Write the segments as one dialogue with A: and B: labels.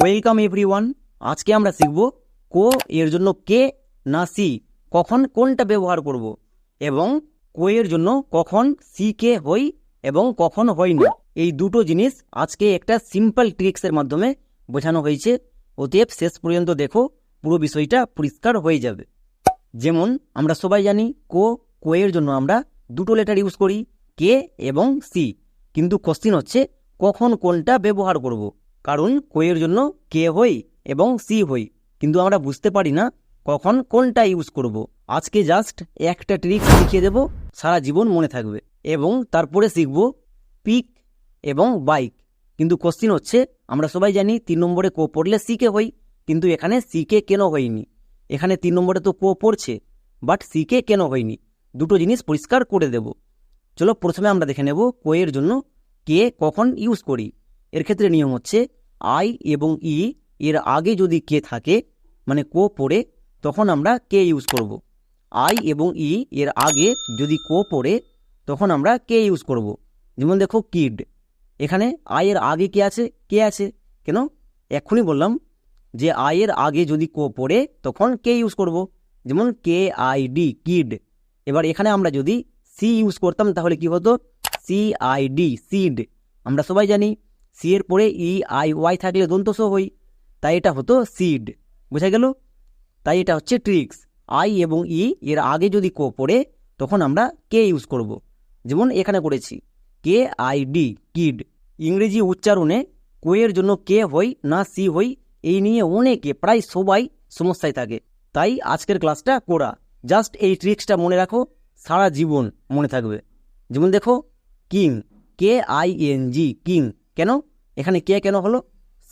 A: Welcome everyone আজকে আমরা শিখব কো এর জন্য কে না সি, কখন কোনটা ব্যবহার করব এবং কো এর জন্য কখন সি কে হই এবং কখন হই না। এই দুটো জিনিস আজকে একটা সিম্পল ট্রিক্সের মাধ্যমে বোঝানো হয়েছে। অতএব শেষ পর্যন্ত দেখো, পুরো বিষয়টা পরিষ্কার হয়ে যাবে। যেমন আমরা সবাই জানি কো কো এর জন্য আমরা দুটো লেটার ইউজ করি, কে এবং সি। কিন্তু কোশ্চিন হচ্ছে, কখন কোনটা ব্যবহার করব। কারণ কোয়ের জন্য কে হই এবং সি হই। কিন্তু আমরা বুঝতে পারি না কখন কোনটা ইউজ করব। আজকে জাস্ট একটা ট্রিক্স শিখিয়ে দেব, সারা জীবন মনে থাকবে। এবং তারপরে শিখব পিক এবং বাইক। কিন্তু কোশ্চিন হচ্ছে, আমরা সবাই জানি তিন নম্বরে কো পড়লে সিকে হই, কিন্তু এখানে সিকে কেন হয়নি? এখানে তিন নম্বরে তো কো পড়ছে, বাট সিকে কেন হয়নি? দুটো জিনিস পরিষ্কার করে দেব। চলো প্রথমে আমরা দেখে নেব কোয়ের জন্য কে কখন ইউজ করি। এর ক্ষেত্রে নিয়ম হচ্ছে আই এবং ই এর আগে যদি কে থাকে মানে কো পড়ে, তখন আমরা কে ইউজ করব। আই এবং ই এর আগে যদি কো পড়ে, তখন আমরা কে ইউজ করব। যেমন দেখো কিড এখানে আই এর আগে কে আছে কে আছে কেন এক্ষুনি বললাম যে আই এর আগে যদি কো পড়ে, তখন কে ইউজ করব। যেমন কে আই ডি কিড এবার এখানে আমরা যদি সি ইউজ করতাম, তাহলে কি হতো সি আই ডি সিড আমরা সবাই জানি সি এর পরে ই আই ওয়াই থাকলে দন্তস হই। তাই এটা হতো সিড বোঝা গেল? তাই এটা হচ্ছে ট্রিক্স আই এবং ই এর আগে যদি কো পড়ে, তখন আমরা কে ইউজ করব। যেমন এখানে করেছি। কে আই ডি কিড ইংরেজি উচ্চারণে কোয়ের জন্য কে হই না সি হই, এই নিয়ে অনেকে, প্রায় সবাই সমস্যায় থাকে। তাই আজকের ক্লাসটা করা জাস্ট এই ট্রিক্সটা মনে রাখো, সারা জীবন মনে থাকবে। যেমন দেখো king K I N G king কেন? এখানে কে কেন হলো?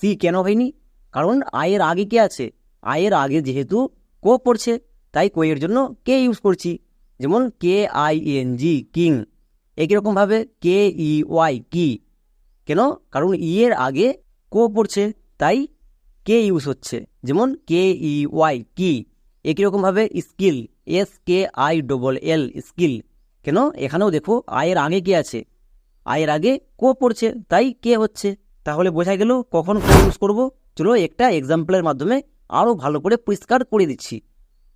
A: সি কেন হয়নি? কারণ আয়ের আগে কে আছে? আয়ের আগে যেহেতু কো পড়ছে, তাই কোয়ের জন্য কে ইউজ করছি? যেমন K I N G king. একই রকমভাবে কে ই ওয়াই কি। কেন? কারণ ই এর আগে কো পড়ছে, তাই কে ইউজ হচ্ছে। যেমন কে ই ওয়াই কি। একই রকমভাবে skill, S K I double L skill. কেন? এখানেও দেখো আয়ের আগে কে আছে। আয়ের আগে কো পড়ছে, তাই কে হচ্ছে? তাহলে বোঝা গেল কখন কো ইউজ করব। চলো একটা এক্সাম্পলের মাধ্যমে আরও ভালো করে পরিষ্কার করে দিচ্ছি।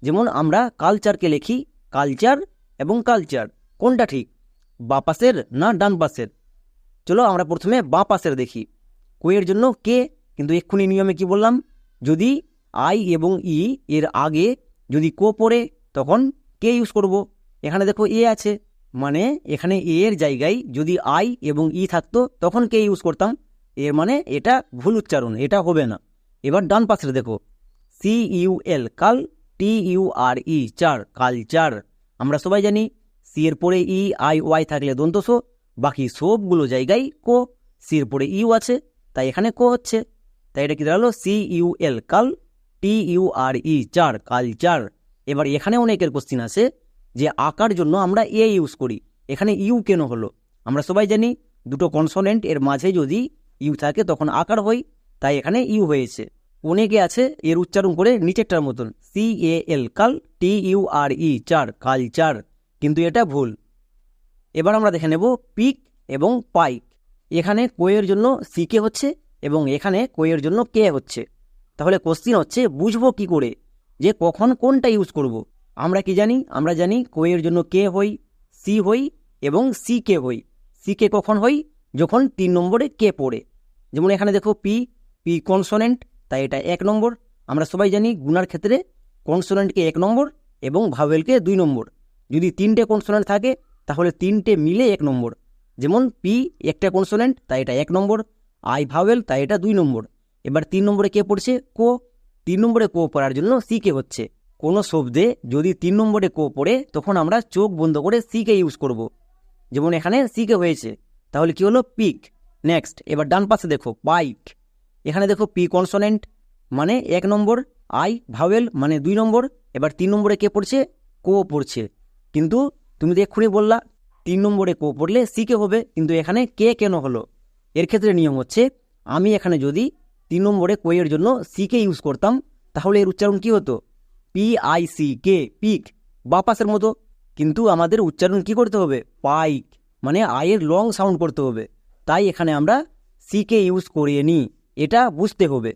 A: যেমন আমরা কালচারকে লিখি কালচার এবং কালচার কোনটা ঠিক? বা পাশের না ডান পাশের? চলো আমরা প্রথমে বা পাশের দেখি। কোয়ের জন্য কে, কিন্তু এক্ষুনি নিয়মে কি বললাম? যদি আই এবং ই এর আগে যদি কো পড়ে, তখন কে ইউজ করব? এখানে দেখো এ আছে। মানে এখানে এ এর জায়গায় যদি আই এবং ই থাকতো, তখন কে ইউজ করতাম? এর মানে এটা ভুল উচ্চারণ, এটা হবে না। এবার ডান পাশে দেখো। সি ইউ এল কাল টি ইউ আর ই চার, কালচার। আমরা সবাই জানি সি এর পরে ই আই ওয়াই থাকলে দন্তস বাকি সবগুলো জায়গায় কো সি এর পরে ইউ আছে, তাই এখানে কো হচ্ছে। তাই এটা কি দাঁড়াল? সি ইউ এল কাল টি ইউ আর ই চার, কালচার। এবার এখানে অনেকের কোশ্চিন আছে যে আঁকার জন্য আমরা এ ইউজ করি। এখানে ইউ কেন হলো? আমরা সবাই জানি দুটো কনসোনেন্ট এর মাঝে যদি ইউ থাকে তখন আকার হয়, তাই এখানে ইউ হয়েছে। অনেকে আছে? এর উচ্চারণ করে নিচেরটার মতন। সি এ এল কাল টি ইউ আর ই চার কালচার কিন্তু এটা ভুল। এবার আমরা দেখে নেব পিক এবং পাইক। এখানে কোয়ের জন্য সি কে হচ্ছে এবং এখানে কোয়ের জন্য কে হচ্ছে। তাহলে কোশ্চিন হচ্ছে, বুঝব কি করে? যে কখন কোনটা ইউজ করব। আমরা কি জানি? আমরা জানি কোয়ের জন্য কে হই, সি হই এবং সি কে হই। সি কে কখন হই? যখন তিন নম্বরে কে পড়ে। যেমন এখানে দেখো পি পি কনসোনেন্ট, তাই এটা এক নম্বর। আমরা সবাই জানি গুনার ক্ষেত্রে কনসোনেন্টকে এক নম্বর এবং ভাওয়েলকে দুই নম্বর। যদি তিনটে কনসোনেন্ট থাকে, তাহলে তিনটে মিলে এক নম্বর। যেমন পি একটা কনসোনেন্ট, তাই এটা এক নম্বর। আই ভাওয়েল, তাই এটা দুই নম্বর। এবার তিন নম্বরে কে পড়ছে? কো। তিন নম্বরে কো পড়ার জন্য সি কে হচ্ছে। কোনো শব্দে যদি তিন নম্বরে কো পড়ে, তখন আমরা চোখ বন্ধ করে সি কে ইউজ করব। যেমন এখানে সি কে হয়েছে। তাহলে কি হলো? পিক নেক্সট এবার ডান পাশে দেখো পাইক এখানে দেখো পি কনসোনেন্ট মানে এক নম্বর আই ভাওয়েল মানে দুই নম্বর। এবার তিন নম্বরে কে পড়ছে? কো পড়ছে। কিন্তু তুমি তো এক্ষুনি বললা, তিন নম্বরে কো পড়লে সি কে হবে, কিন্তু এখানে কে কেন হলো? এর ক্ষেত্রে নিয়ম হচ্ছে, আমি এখানে যদি তিন নম্বরে কোয়ের জন্য সি কে ইউজ করতাম, তাহলে এর উচ্চারণ কি হতো? P I C K pick বাপাসের মতো। কিন্তু আমাদের উচ্চারণ কি করতে হবে? পাইক। মানে আয়ের লং সাউন্ড করতে হবে। তাই এখানে আমরা সিকে ইউজ করিয়ে নিই। এটা বুঝতে হবে।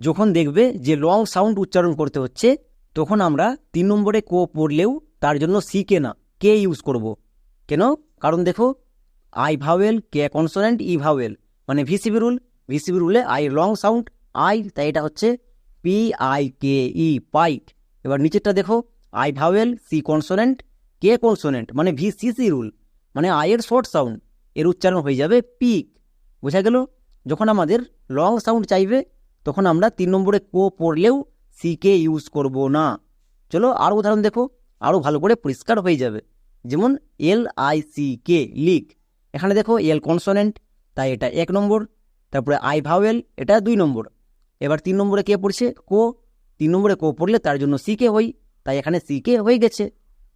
A: যখন দেখবে যে লং সাউন্ড উচ্চারণ করতে হচ্ছে, তখন আমরা তিন নম্বরে কো পড়লেও তার জন্য সি কে না কে ইউজ করব। কেন? কারণ দেখো I vowel K consonant E vowel মানে ভিসিবি রুল ভিসিবি রুলে আই লং সাউন্ড আই তাই এটা হচ্ছে P I K E pike. এবার নিচেরটা দেখো I vowel C consonant K consonant মানে ভি সি সি রুল মানে আয়ের শর্ট সাউন্ড এর উচ্চারণ হয়ে যাবে পিক বোঝা গেল? যখন আমাদের লং সাউন্ড চাইবে, তখন আমরা তিন নম্বরে কো পড়লেও সিকে ইউজ করব না। চলো আরও উদাহরণ দেখো আরও ভালো করে পরিষ্কার হয়ে যাবে। যেমন L I C K lick এখানে দেখো এল কনসোনেন্ট তাই এটা এক নম্বর, তারপরে আই ভাওয়েল এটা দুই নম্বর। এবার তিন নম্বরে কে পড়ছে? কো। তিন নম্বরে কো পড়লে তার জন্য সি কে হই, তাই এখানে সি কে হয়ে গেছে।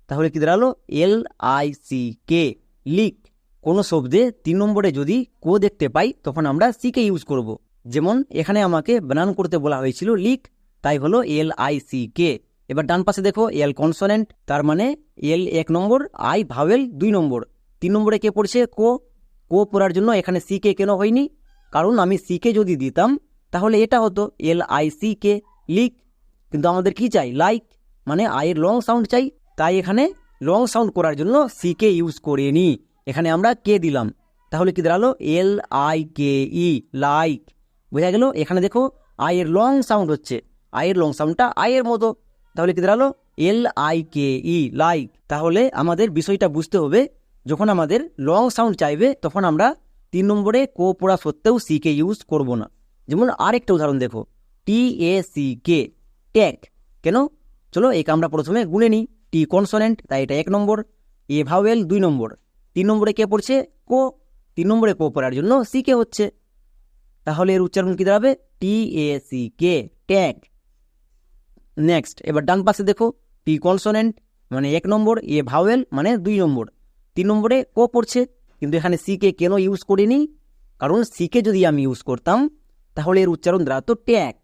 A: তাহলে কি দাঁড়াল? L I C K lick কোনো শব্দে তিন নম্বরে যদি কো দেখতে পাই, তখন আমরা সি কে ইউজ করব। যেমন এখানে আমাকে বানান করতে বলা হয়েছিল লিক তাই হলো এল আই সি কে এবার ডান পাশে দেখো এল কনসোনেন্ট তার মানে এল এক নম্বর আই ভাওয়েল দুই নম্বর। তিন নম্বরে কে পড়ছে? কো। কো পড়ার জন্য এখানে সি কে কেন হয়নি? কারণ আমি সি কে যদি দিতাম, তাহলে এটা হতো L I C K lick কিন্তু আমাদের কি চাই? লাইক মানে আয়ের লং সাউন্ড চাই। তাই এখানে লং সাউন্ড করার জন্য সি কে ইউজ করিনি এখানে আমরা কে দিলাম। তাহলে কি দাঁড়াল? L I K E like বোঝা গেল? এখানে দেখো আয়ের লং সাউন্ড হচ্ছে। আয়ের লং সাউন্ডটা আয়ের মতো। তাহলে কি দাঁড়াল? L I K E like তাহলে আমাদের বিষয়টা বুঝতে হবে। যখন আমাদের লং সাউন্ড চাইবে, তখন আমরা তিন নম্বরে কো পড়া সত্ত্বেও সি কে ইউজ করব না। যেমন আরেকটা উদাহরণ দেখো। টি এ সি কে ট্যাগ কেন? চলো এই আমরা প্রথমে গুনে নিই। টি কনসোনেন্ট তাই এটা এক নম্বর। এ ভাওয়েল দুই নম্বর। তিন নম্বরে কে পড়ছে? কো। তিন নম্বরে কো পড়ার জন্য সি কে হচ্ছে। তাহলে এর উচ্চারণ কী দাঁড়াবে? T A C K tag next এবার ডান পাশে দেখো। টি কনসোনেন্ট মানে এক নম্বর। এ ভাওয়েল মানে দুই নম্বর। তিন নম্বরে কো পড়ছে। কিন্তু এখানে সি কে কেন ইউজ করিনি? কারণ সি কে যদি আমি ইউজ করতাম, তাহলে এর উচ্চারণ দাঁড়াতো ট্যাগ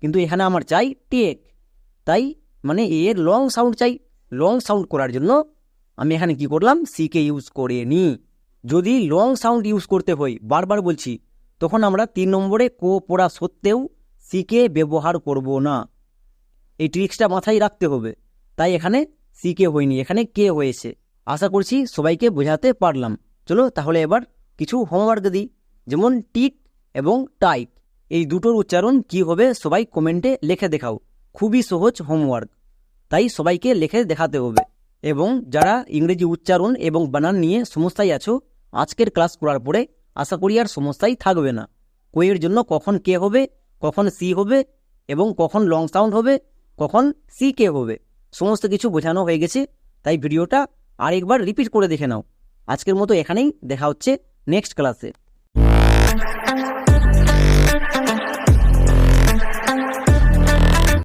A: কিন্তু এখানে আমার চাই টেক। তাই মানে এর লং সাউন্ড চাই। লং সাউন্ড করার জন্য আমি এখানে কি করলাম? সিকে ইউজ করে নি। যদি লং সাউন্ড ইউজ করতে হয়, বারবার বলছি, তখন আমরা তিন নম্বরে কো পড়া সত্ত্বেও সিকে ব্যবহার করব না। এই ট্রিক্সটা মাথায় রাখতে হবে। তাই এখানে সিকে হয়নি, এখানে কে হয়েছে। আশা করছি সবাইকে বোঝাতে পারলাম। চলো তাহলে এবার কিছু হোমওয়ার্ক দিই। যেমন টিক এবং টাইক এই দুটোর উচ্চারণ কি হবে সবাই কমেন্টে লিখে দেখাও। খুবই সহজ হোমওয়ার্ক। তাই সবাইকে লিখে দেখাতে হবে। এবং যারা ইংরেজি উচ্চারণ এবং বানান নিয়ে সমস্যায় আছো, আজকের ক্লাস করার পরে আশা করি আর সমস্যাই থাকবে না। কোয়ের জন্য কখন কে হবে, কখন সি হবে এবং কখন লং সাউন্ড হবে, কখন সি কে হবে, সমস্ত কিছু বোঝানো হয়ে গেছে। তাই ভিডিওটা আরেকবার রিপিট করে দেখে নাও। আজকের মতো এখানেই দেখা হচ্ছে নেক্সট ক্লাসে।